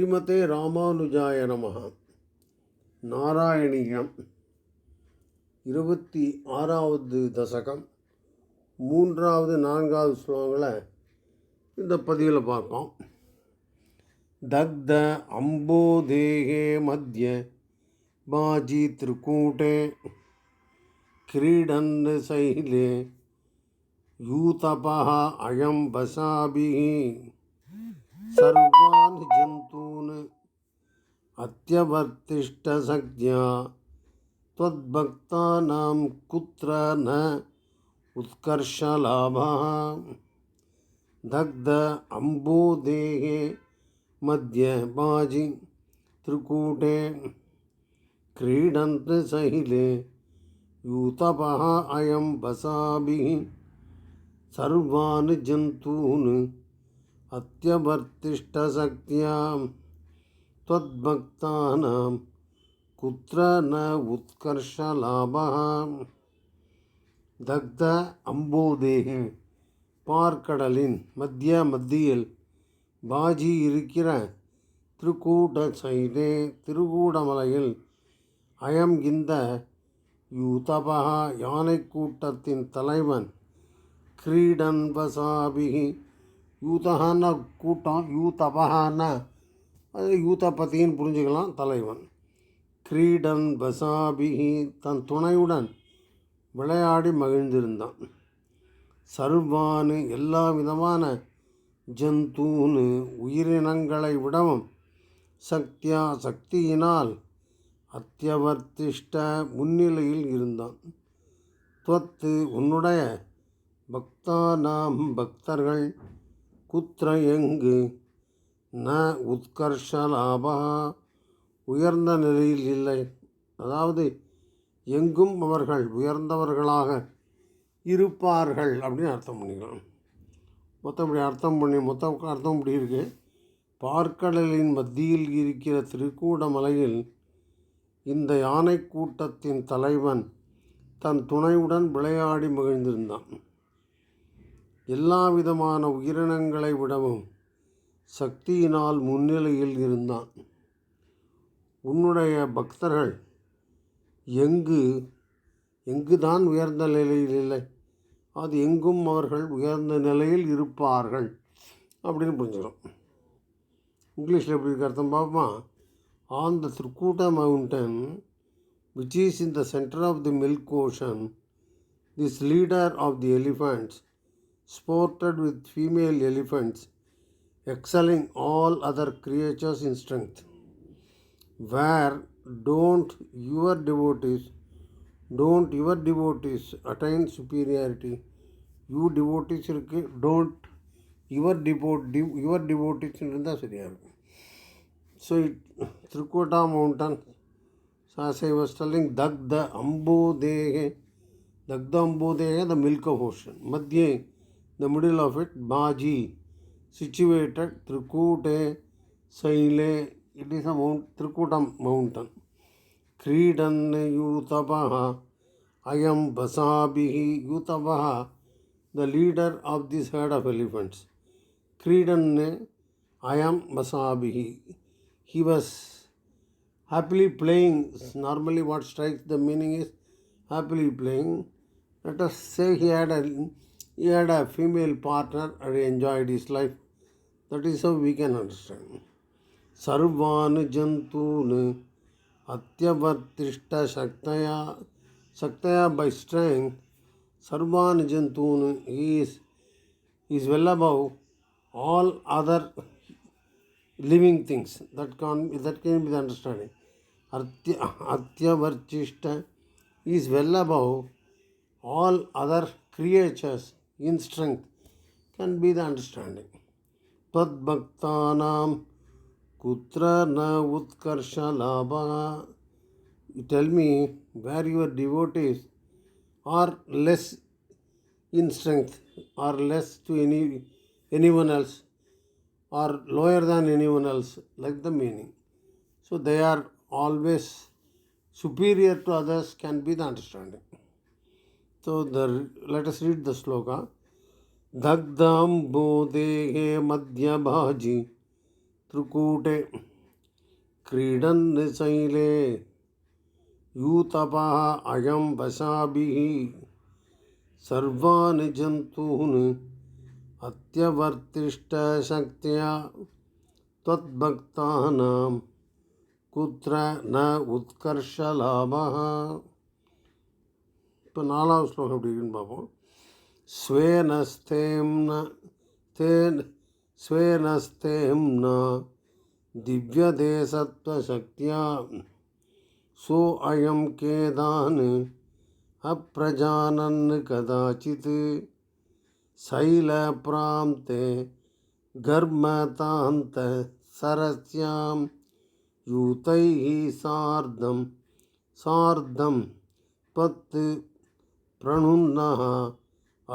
ஸ்ரீமதே ராமானுஜாய நமகா நாராயணியம். இருபத்தி ஆறாவது தசகம். மூன்றாவது நான்காவது ஸ்லோகங்களை இந்த பதிவில் பார்ப்போம் தக்த அம்போதேகே மத்திய பாஜி திருக்கூட்டே கிரீடன் சைலே யூதபா அயம் பசாபி சர்வான் ஜந்து अत्यवर्तिष्ठसज्ञा। त्वद्भक्तानां कुत्र न उत्कर्षलाभः। दग्ध अम्बोदेहे मध्ये बाजि त्रिकूटे। क्रीडन्त शैले यूतपः अयं वसाभिः। सर्वान् जन्तून् अत्यवर्तिष्ठशक्त्या त्वद्भक्तानां कुत्र न उत्कर्षलाभः தக்த அம்போதேகே பார்க்கடலின் மத்திய மத்தியில் பாஜி இருக்கிற திருக்கூட சைடே திருக்கூடமலையில் அயம் இந்த யூதபகா யானை கூட்டத்தின் தலைவன் கிரீடன் வசாபிகி யூதகான கூட்டம் யூதபகான அது யூதபதின்னு புரிஞ்சுக்கலாம் தலைவன். கிரீடன் பசாபிகி தன் துணையுடன் விளையாடி மகிழ்ந்திருந்தான். சர்வானு எல்லா விதமான ஜந்தூனு உயிரினங்களை விடவும் சக்தியா சக்தியினால் அத்தியவர்த்திஷ்ட முன்னிலையில் இருந்தான். துவத்து உன்னுடைய பக்தானாம் பக்தர்கள் குத்திர எங்கு ந உத்கர்ஷலாபா உயர்ந்த நிலையில் இல்லை. அதாவது எங்கும் அவர்கள் உயர்ந்தவர்களாக இருப்பார்கள் அப்படின்னு அர்த்தம் பண்ணிக்கலாம். மொத்தம் இப்படி அர்த்தம் பண்ணி மொத்தம் அர்த்தம் இப்படி இருக்குது பார்க்கடலின் மத்தியில் இருக்கிற திருக்கூடமலையில் இந்த யானை கூட்டத்தின் தலைவன் தன் துணையுடன் விளையாடி மகிழ்ந்திருந்தான். எல்லா விதமான உயிரினங்களை விடவும் சக்தியினால் முன்னிலையில் இருந்தான். உன்னுடைய பக்தர்கள் எங்கு எங்குதான் உயர்ந்த நிலையில் இல்லை அது எங்கும் அவர்கள் உயர்ந்த நிலையில் இருப்பார்கள் அப்படின்னு புரிஞ்சுக்கிறோம். இங்கிலீஷில் எப்படி இருக்கு அர்த்தம் பார்ப்போமா? On the திருக்கூட்ட mountain which is in the centre of the milk ocean this leader of the elephants sported with female elephants excelling all other creatures in strength. Where don't your devotees, don't your devotees attain superiority? You devotees இருக்கு don't your devote your devotees இருந்தால் சரியாக இருக்கும் So it, Trikota mountain, so as I was telling, Dagda Ambodehe, Dagda Ambodehe, the milk of ocean. Madhye, the middle of it, Baji, situated Trikute, Saile, it is a mount, Trikuta mountain. Kridan Yutabaha, Ayam Basabihi Yutabaha, the leader of this herd of elephants. Kridan Ayam Basabihi. he was happily playing. Normally, what strikes the meaning is happily playing. Let us say he had a he had a female partner and he enjoyed his life. That is how we can understand. सर्वान् जन्तून् अत्यवर्तिष्ठ शक्तया शक्तया by strength सर्वान् जन्तून् is is well above all other living things that can that can be the understanding Artya, Atyavarchishta is well above all other creatures in strength can be the understanding Tadbhaktanam kutra na utkarsha labha you tell me where your devotees are less in strength or less to any anyone else or lower than anyone else, like the meaning. So they are always superior to others, can be the understanding. So the, let us read the sloka. दग्धम्बोदेहे मध्यभाजि त्रिकूटे क्रीडन् शैले यूतपः अयं वशाभिः सर्वान् जन्तून् अत्यवर्तिष्ठशक्त्या त्वद्भक्तानां कुत्र न उत्कर्षलाभः இப்போ நாலாவது ஸ்லோகம் எப்படி இருக்குன்னு பார்ப்போம் ஸ்வேனஸ்தேம்ன தேன் ஸ்வேனஸ்தேம்னா दिव्यदेशत्वशक्त्या सो अयं केदान् अप्रजानन् कदाचित् शैलप्रान्ते गर्मतान्तसरस्यां यूतैः सार्धं सार्धं त्वत् प्रणुन्नः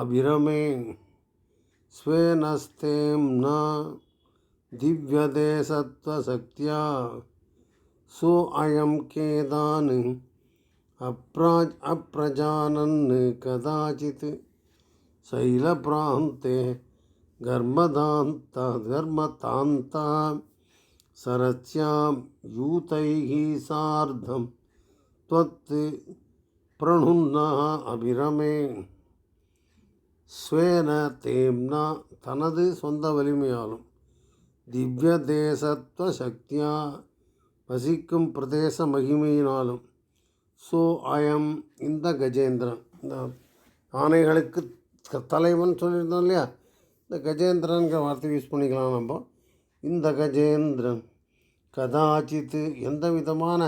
अभिरमे स्वेनस्तेम्ना दिव्यदेशत्वशक्त्या सो अयं केदान् अप्रा अप्रजानन् कदाचित् शैलप्रान्ते गर्मदान्त गर्मतान्ता सरस्यां यूतैः सार्धं त्वत् பிரணுன்னாக அபிரமே ஸ்வேன தேம்னா தனது சொந்த வலிமையாலும் திவ்ய தேசத்துவ சக்தியா வசிக்கும் பிரதேச மகிமையினாலும் சோ அயம் இந்த கஜேந்திரன் இந்த ஆணைகளுக்கு தலைவன் சொல்லியிருந்தோம் இல்லையா இந்த கஜேந்திரங்கிற வார்த்தை யூஸ் பண்ணிக்கலாம் நம்ம. இந்த கஜேந்திரன் கதாச்சித்து எந்த விதமான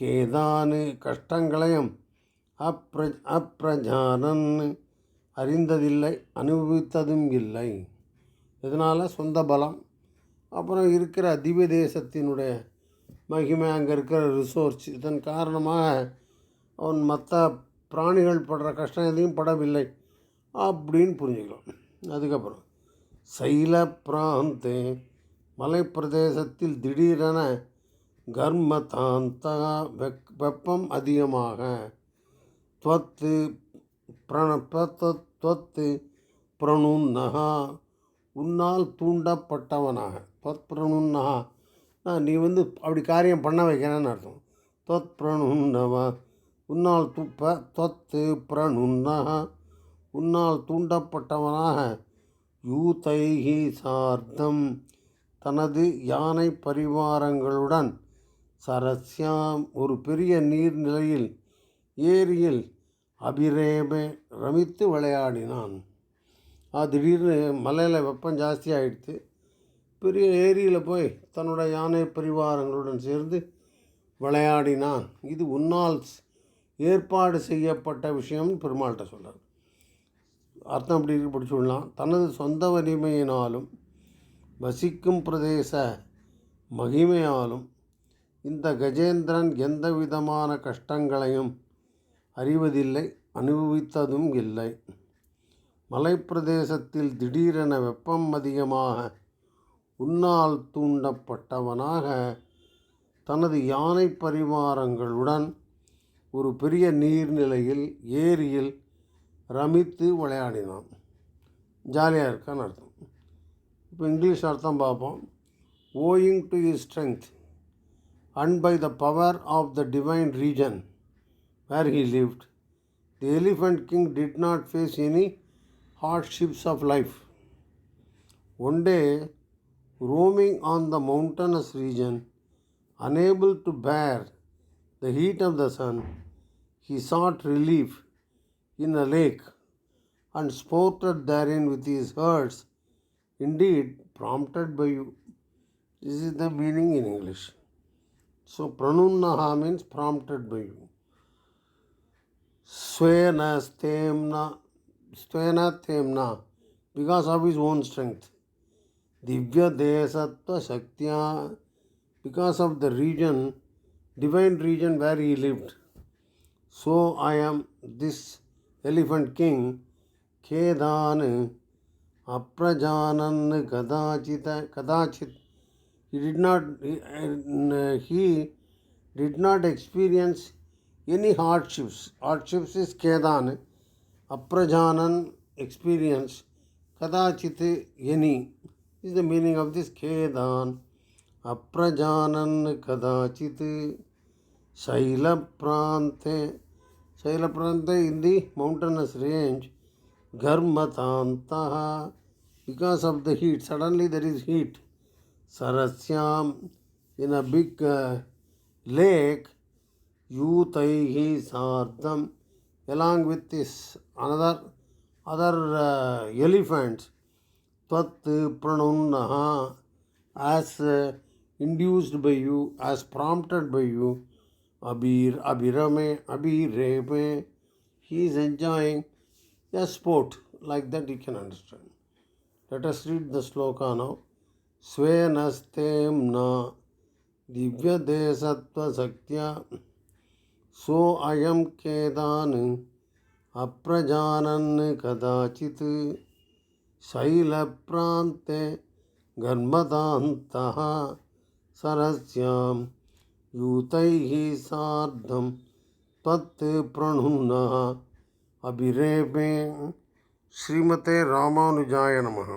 கேதானு கஷ்டங்களையும் அப்ர அப்பிரஜானன் அறிந்ததில்லை அனுபவித்ததும் இல்லை. இதனால் சொந்த பலம். அப்புறம் இருக்கிற திவ்ய தேசத்தினுடைய மகிமை அங்கே இருக்கிற ரிசோர்ஸ் இதன் காரணமாக அவன் மற்ற பிராணிகள் படுற கஷ்டம் எதையும் படவில்லை அப்படின்னு புரிஞ்சுக்கலாம். அதுக்கப்புறம் சைல பிராந்தே மலைப்பிரதேசத்தில் திடீரென கர்ம தாந்தா வெக் வெப்பம் அதிகமாக துவத்து பிரணப்பத்து பிரணுன்னகா. உன்னால் தூண்டப்பட்டவனாக. தொத் பிரணுன்னகா. நான் நீ வந்து அப்படி காரியம் பண்ண வைக்கிறேன்னு அர்த்தம். தொத் பிரணுன்னவா. உன்னால் துப்ப தொத்து பிரணுன்னகா. உன்னால் தூண்டப்பட்டவனாக. யூதைகி சார்த்தம். தனது யானை பரிவாரங்களுடன் சரஸ்யாம் ஒரு பெரிய நீர்நிலையில் ஏரியில் அபிரேபே ரமித்து விளையாடினான். அது திடீர்னு மலையில் வெப்பம் ஜாஸ்தி ஆகிடுத்து பெரிய ஏரியில் போய் தன்னோட யானை பரிவாரங்களுடன் சேர்ந்து விளையாடினான். இது உன்னால் ஏற்பாடு செய்யப்பட்ட விஷயம்னு பெருமாள்கிட்ட சொல்கிறார் அர்த்தம் அப்படி இப்படி சொல்லலாம். தனது சொந்த வலிமையினாலும் வசிக்கும் பிரதேச மகிமையாலும் இந்த கஜேந்திரன் எந்த விதமான கஷ்டங்களையும் அறிவதில்லை அனுபவித்ததும் இல்லை. மலைப்பிரதேசத்தில் திடீரென வெப்பம் அதிகமாக உன்னால் தூண்டப்பட்டவனாக தனது யானை பரிவாரங்களுடன் ஒரு பெரிய நீர்நிலையில் ஏரியில் ரமித்து விளையாடினான். ஜாலியாக இருக்கான்னு அர்த்தம். இப்போ இங்கிலீஷ் அர்த்தம் பார்ப்போம். Owing to his strength and by the power of the divine region where he lived, the elephant king did not face any hardships of life. One day, roaming on the mountainous region, unable to bear the heat of the sun, he sought relief in a lake and sported therein with his herds, indeed prompted by you. This is the meaning in English. So, pranunnaha means prompted by you. ஸ்வேன ஸ்தேம்னா ஸ்வேன Because of his own strength, strength திவ்ய தேசத்துவ சக்தியா because of the region divine region where he lived. So I am this elephant king, Kedan Aprajanan Kadachita Kadachit. He did not he did not experience Any hardships? Hardships is kedan, aprajanan experience, kadachit any is the meaning of this kedan. अप्रजानन् कदाचित् शैलप्रान्ते शैलप्रान्ते in the mountains range घर्मतान्तः because of the heat suddenly there is heat सरस्याम् in a big lake lake यूतैः सार्धम् along with this another other uh, elephants त्वत् प्रणुन्नः as uh, induced by you as prompted by you abhir abhirame abhireme he is enjoying a sport like that you can understand let us read the sloka now स्वेनस्तेम्ना दिव्यदेशत्वशक्त्या सो अयं केदान् अप्रजानन् कदाचित् शैलप्रान्ते घर्मदान्तः सरस्यां यूतैः सार्धं त्वत् प्रणुन्नः अभिरेपे श्रीमते रामानुजाय नमः